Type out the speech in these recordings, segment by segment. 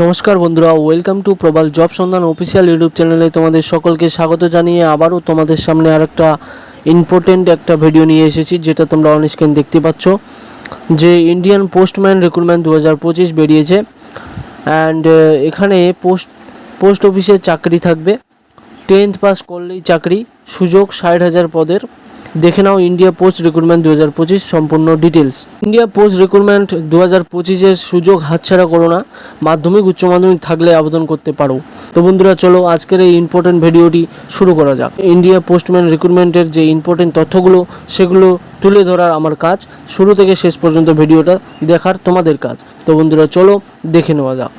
নমস্কার বন্ধুরা welcome to Prabal job Sandhan official YouTube চ্যানেলে তোমাদের সকলকে স্বাগত জানিয়ে আবারও তোমাদের সামনে আর একটা ইম্পর্টেন্ট একটা ভিডিও নিয়ে এসেছি, যেটা তোমরা অন স্ক্রিন দেখতে পাচ্ছ। যে ইন্ডিয়ান পোস্টম্যান রিক্রুটমেন্ট দু হাজার পঁচিশ বেরিয়েছে অ্যান্ড এখানে পোস্ট পোস্ট অফিসে চাকরি থাকবে। টেন্থ পাস করলেই চাকরি, সুযোগ ষাট হাজার পদের। দেখে নাও ইন্ডিয়া পোস্ট রিক্রুটমেন্ট দু হাজার পঁচিশ সম্পূর্ণ ডিটেলস ইন্ডিয়া পোস্ট রিক্রুটমেন্ট দু হাজার পঁচিশের সুযোগ হাতছাড়া করো না, মাধ্যমিক, উচ্চ মাধ্যমিক থাকলে আবেদন করতে পারো। তো বন্ধুরা, চলো আজকের এই ইম্পর্টেন্ট ভিডিওটি শুরু করা যাক। ইন্ডিয়া পোস্টম্যান রিক্রুটমেন্টের যে ইম্পর্টেন্ট তথ্যগুলো, সেগুলো তুলে ধরার আমার কাজ। শুরু থেকে শেষ পর্যন্ত ভিডিওটা দেখার তোমাদের কাজ। তো বন্ধুরা, চলো দেখে নেওয়া যাক।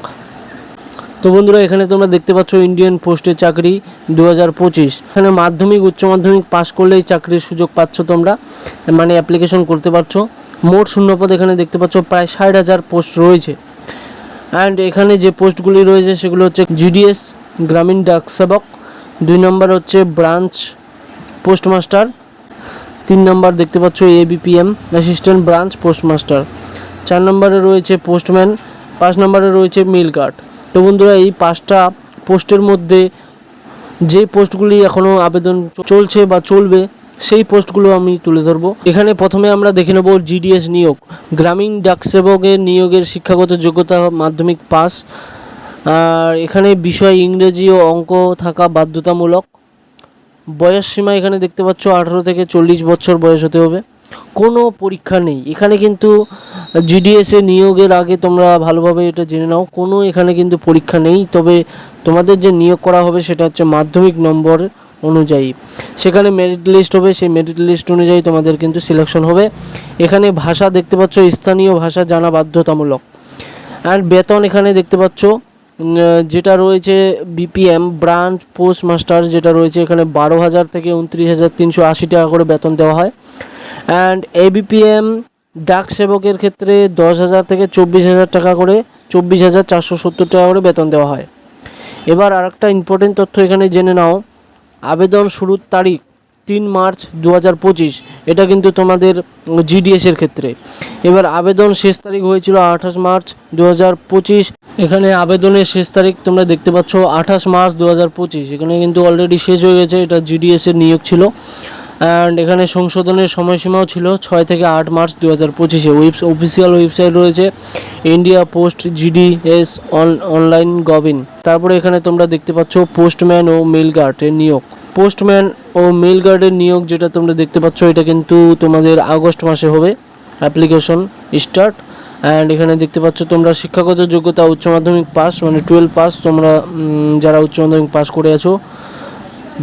তো বন্ধুরা, এখানে তোমরা দেখতে পাচ্ছ ইন্ডিয়ান পোস্টের চাকরি দু হাজার পঁচিশ। এখানে মাধ্যমিক, উচ্চ মাধ্যমিক পাস করলেই চাকরির সুযোগ পাচ্ছ তোমরা মানে অ্যাপ্লিকেশন করতে পারছ। মোট শূন্যপদ এখানে দেখতে পাচ্ছ, প্রায় ষাট হাজার পোস্ট রয়েছে। অ্যান্ড এখানে যে পোস্টগুলি রয়েছে, সেগুলো হচ্ছে জিডিএস গ্রামীণ ডাক সেবক দুই নম্বর হচ্ছে ব্রাঞ্চ পোস্টমাস্টার তিন নম্বর দেখতে পাচ্ছ এবিপিএম অ্যাসিস্ট্যান্ট ব্রাঞ্চ পোস্টমাস্টার চার নম্বরে রয়েছে পোস্টম্যান পাঁচ নম্বরে রয়েছে মিল গার্ড তো বন্ধুরা, এই পাঁচটা পোস্টের মধ্যে যে পোস্টগুলি এখনও আবেদন চলছে বা চলবে, সেই পোস্টগুলো আমি তুলে ধরবো। এখানে প্রথমে আমরা দেখে নেব জিডিএস নিয়োগ। গ্রামীণ ডাক সেবকের নিয়োগের শিক্ষাগত যোগ্যতা মাধ্যমিক পাস। আর এখানে বিষয় ইংরেজি ও অঙ্ক থাকা বাধ্যতামূলক। বয়স সীমা এখানে দেখতে পাচ্ছ, আঠারো থেকে চল্লিশ বছর বয়স হতে হবে। কোনো পরীক্ষা নেই। এখানে কিন্তু জিডিএসএ নিয়োগের আগে তোমরা ভালোভাবে এটা জেনে নাও। কোনো এখানে কিন্তু পরীক্ষা নেই। তবে তোমাদের যে নিয়োগ করা হবে সেটা হচ্ছে মাধ্যমিক নম্বর অনুযায়ী। সেখানে মেরিট লিস্ট হবে। সেই মেরিট লিস্ট অনুযায়ী তোমাদের কিন্তু সিলেকশন হবে। এখানে ভাষা দেখতে পাচ্ছ, স্থানীয় ভাষা জানা বাধ্যতামূলক। আর বেতন এখানে দেখতে পাচ্ছ যেটা রয়েছে বিপিএম ব্রাঞ্চ পোস্ট মাস্টার যেটা রয়েছে এখানে বারো হাজার থেকে উনত্রিশ হাজার তিনশো আশি টাকা করে বেতন দেওয়া হয়। অ্যান্ড এবিপিএম ডাক সেবকের ক্ষেত্রে দশ হাজার থেকে চব্বিশ হাজার টাকা করে, চব্বিশ হাজার চারশো সত্তর টাকা করে বেতন দেওয়া হয়। এবার আরেকটা ইম্পর্টেন্ট তথ্য এখানে জেনে নাও। আবেদন শুরুর তারিখ তিন মার্চ দু হাজার পঁচিশ। এটা কিন্তু তোমাদের জিডিএসের ক্ষেত্রে। এবার আবেদন শেষ তারিখ হয়েছিল আঠাশ মার্চ দু হাজার পঁচিশ। এখানে আবেদনের শেষ তারিখ তোমরা দেখতে পাচ্ছ আঠাশ মার্চ দু হাজার পঁচিশ। এখানে কিন্তু অলরেডি শেষ হয়ে গেছে, এটা জিডিএস এর নিয়োগ ছিল। অ্যান্ড এখানে সংশোধনের সময়সীমাও ছিল ছয় থেকে আট মার্চ দু হাজার পঁচিশে। ওয়েব অফিসিয়াল ওয়েবসাইট রয়েছে India post GDS online gov in তারপরে এখানে তোমরা দেখতে পাচ্ছ পোস্টম্যান ও মেল গার্ডের নিয়োগ। পোস্টম্যান ও মেল গার্ডের নিয়োগ যেটা তোমরা দেখতে পাচ্ছ, এটা কিন্তু তোমাদের আগস্ট মাসে হবে। অ্যাপ্লিকেশন স্টার্ট অ্যান্ড এখানে দেখতে পাচ্ছ তোমরা শিক্ষাগত যোগ্যতা উচ্চ মাধ্যমিক পাস মানে টুয়েলভ পাস তোমরা যারা উচ্চ মাধ্যমিক পাস করে আছো,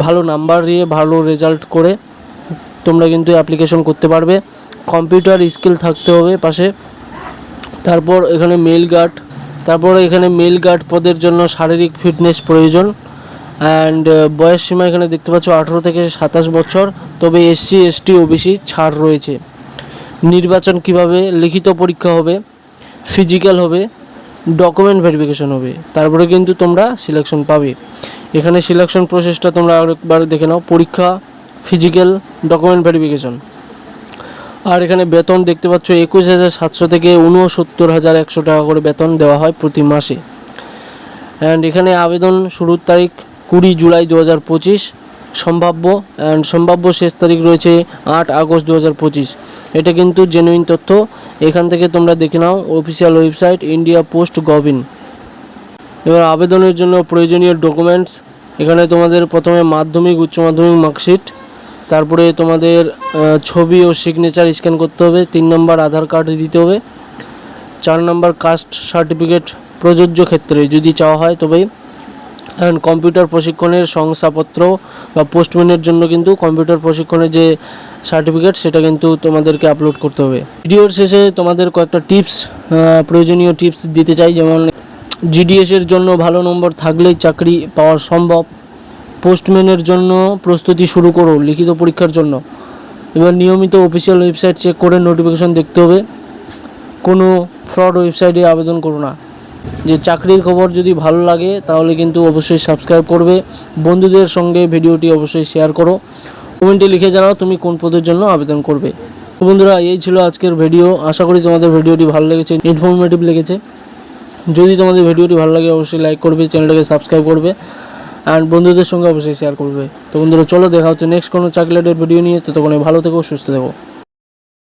ভালো নাম্বার দিয়ে ভালো রেজাল্ট করে। তোমরা কিন্তু অ্যাপ্লিকেশন করতে পারবে। কম্পিউটার স্কিল থাকতে হবে পাশে। তারপর এখানে মেল গার্ড তারপর এখানে মেল গার্ড পদের জন্য শারীরিক ফিটনেস প্রয়োজন। অ্যান্ড বয়স সীমা এখানে দেখতে পাচ্ছ আঠেরো থেকে সাতাশ বছর। তবে এসসি এসটি ওবিসি ছাড় রয়েছে। নির্বাচন কীভাবে? লিখিত পরীক্ষা হবে ফিজিক্যাল হবে ডকুমেন্ট ভেরিফিকেশন হবে। তারপরে কিন্তু তোমরা সিলেকশন পাবে। এখানে সিলেকশন প্রসেসটা তোমরা আরেকবার দেখে নাও। পরীক্ষা ফিজিক্যাল ডকুমেন্ট ভেরিফিকেশন আর এখানে বেতন দেখতে পাচ্ছ একুশ হাজার সাতশো থেকে উনসত্তর হাজার একশো টাকা করে বেতন দেওয়া হয় প্রতি মাসে। অ্যান্ড এখানে আবেদন শুরুর তারিখ কুড়ি জুলাই দু হাজার পঁচিশ, সম্ভাব্য অ্যান্ড সম্ভাব্য শেষ তারিখ রয়েছে আট আগস্ট দু হাজার পঁচিশ। এটা কিন্তু জেনুইন তথ্য। এখান থেকে তোমরা দেখে নাও official website India post gov in এবার আবেদনের জন্য প্রয়োজনীয় ডকুমেন্টস এখানে তোমাদের প্রথমে মাধ্যমিক, উচ্চ মাধ্যমিক মার্কশিট তারপরে তোমাদের ছবি ও সিগনেচার স্ক্যান করতে হবে, তিন নম্বর আধার কার্ড দিতে হবে, চার নম্বর কাস্ট সার্টিফিকেট প্রযোজ্য ক্ষেত্রে যদি চাওয়া হয় তবে অ্যান্ড কম্পিউটার প্রশিক্ষণের শংসাপত্র বা পোস্টম্যানের জন্য কিন্তু কম্পিউটার প্রশিক্ষণের যে সার্টিফিকেট সেটা কিন্তু তোমাদেরকে আপলোড করতে হবে। ভিডিওর শেষে তোমাদের কয়েকটা টিপস প্রয়োজনীয় টিপস দিতে চাই, যেমন জিডিএসের জন্য ভালো নম্বর থাকলেই চাকরি পাওয়া সম্ভব। পোস্টম্যানের জন্য প্রস্তুতি শুরু করো লিখিত পরীক্ষার জন্য। এবার নিয়মিত অফিসিয়াল ওয়েবসাইট চেক করে নোটিফিকেশন দেখতে হবে। কোনো ফ্রড ওয়েবসাইটে আবেদন করো না। যে চাকরির খবর যদি ভালো লাগে, তাহলে কিন্তু অবশ্যই সাবস্ক্রাইব করবে। বন্ধুদের সঙ্গে ভিডিওটি অবশ্যই শেয়ার করো। কমেন্টে লিখে জানাও তুমি কোন পদের জন্য আবেদন করবে। বন্ধুরা, এই ছিল আজকের ভিডিও আশা করি তোমাদের ভিডিওটি ভালো লেগেছে ইনফরমেটিভ লেগেছে। যদি তোমাদের ভিডিওটি ভালো লাগে, অবশ্যই লাইক করবে চ্যানেলটাকে সাবস্ক্রাইব করবে। অ্যান্ড বন্ধুদের সঙ্গে অবশ্যই শেয়ার করবে। তো বন্ধুরা, চলো দেখা হচ্ছে নেক্সট কোনো চাকলেটের ভিডিও নিয়ে। তো তখন ভালো থেকো, সুস্থ থেকো।